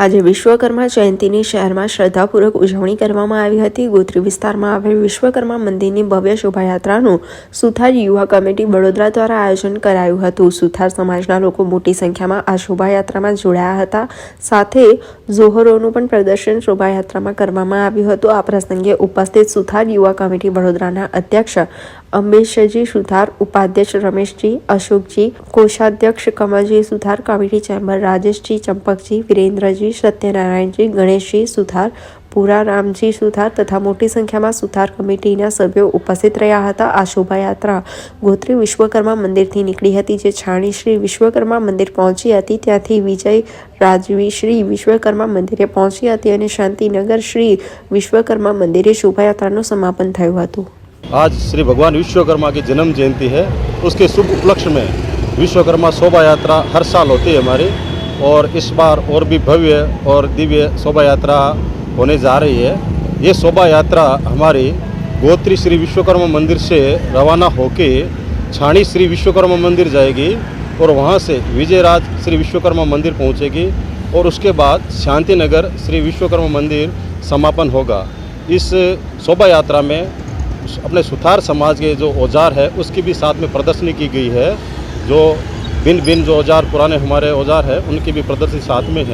આજે વિશ્વકર્મા જયંતિની શહેરમાં શ્રદ્ધાપૂર્વક ઉજવણી કરવામાં આવી હતી. ગોત્રી વિસ્તારમાં આવેલ વિશ્વકર્મા મંદિરની ભવ્ય શોભાયાત્રાનું સુથાર યુવા કમિટી વડોદરા દ્વારા આયોજન કરાયું હતું. સુથાર સમાજના લોકો મોટી સંખ્યામાં આ શોભાયાત્રામાં જોડાયા હતા. સાથે ઝોહરોનું પણ પ્રદર્શન શોભાયાત્રામાં કરવામાં આવ્યું હતું. આ પ્રસંગે ઉપસ્થિત સુથાર યુવા કમિટી વડોદરાના અધ્યક્ષ અંબેશજી સુથાર ઉપાધ્યક્ષ રમેશજી, અશોકજી, કોષાધ્યક્ષ કમલજી સુથાર કમિટી ચેમ્બર, રાજેશજી, ચંપકજી, વિરેન્દ્રજી, સત્યનારાયણજી, ગણેશજી સુથાર પુરારામજી સુથાર તથા મોટી સંખ્યામાં સુથાર કમિટીના સભ્યો ઉપસ્થિત રહ્યા હતા. આ શોભાયાત્રા ગોત્રી વિશ્વકર્મા મંદિરથી નીકળી હતી, જે છાણી શ્રી વિશ્વકર્મા મંદિર પહોંચી હતી. ત્યાંથી વિજય રાજવી શ્રી વિશ્વકર્મા મંદિરે પહોંચી હતી અને શાંતિનગર શ્રી વિશ્વકર્મા મંદિરે શોભાયાત્રાનું સમાપન થયું હતું. आज श्री भगवान विश्वकर्मा की जन्म जयंती है। उसके शुभ उपलक्ष्य में विश्वकर्मा शोभा यात्रा हर साल होती है हमारी और इस बार और भी भव्य और दिव्य शोभा यात्रा होने जा रही है। ये शोभा यात्रा हमारी गोत्री श्री विश्वकर्मा मंदिर से रवाना होके छाणी श्री विश्वकर्मा मंदिर जाएगी और वहाँ से विजयराज श्री विश्वकर्मा मंदिर पहुँचेगी और उसके बाद शांति नगर श्री विश्वकर्मा मंदिर समापन होगा। इस शोभा यात्रा में अपने सुथार समाज के जो औजार है उसकी भी साथ में प्रदर्शनी की गई है जो भिन्न भिन्न जो औजार पुराने हमारे औजार है उनकी भी प्रदर्शनी साथ में है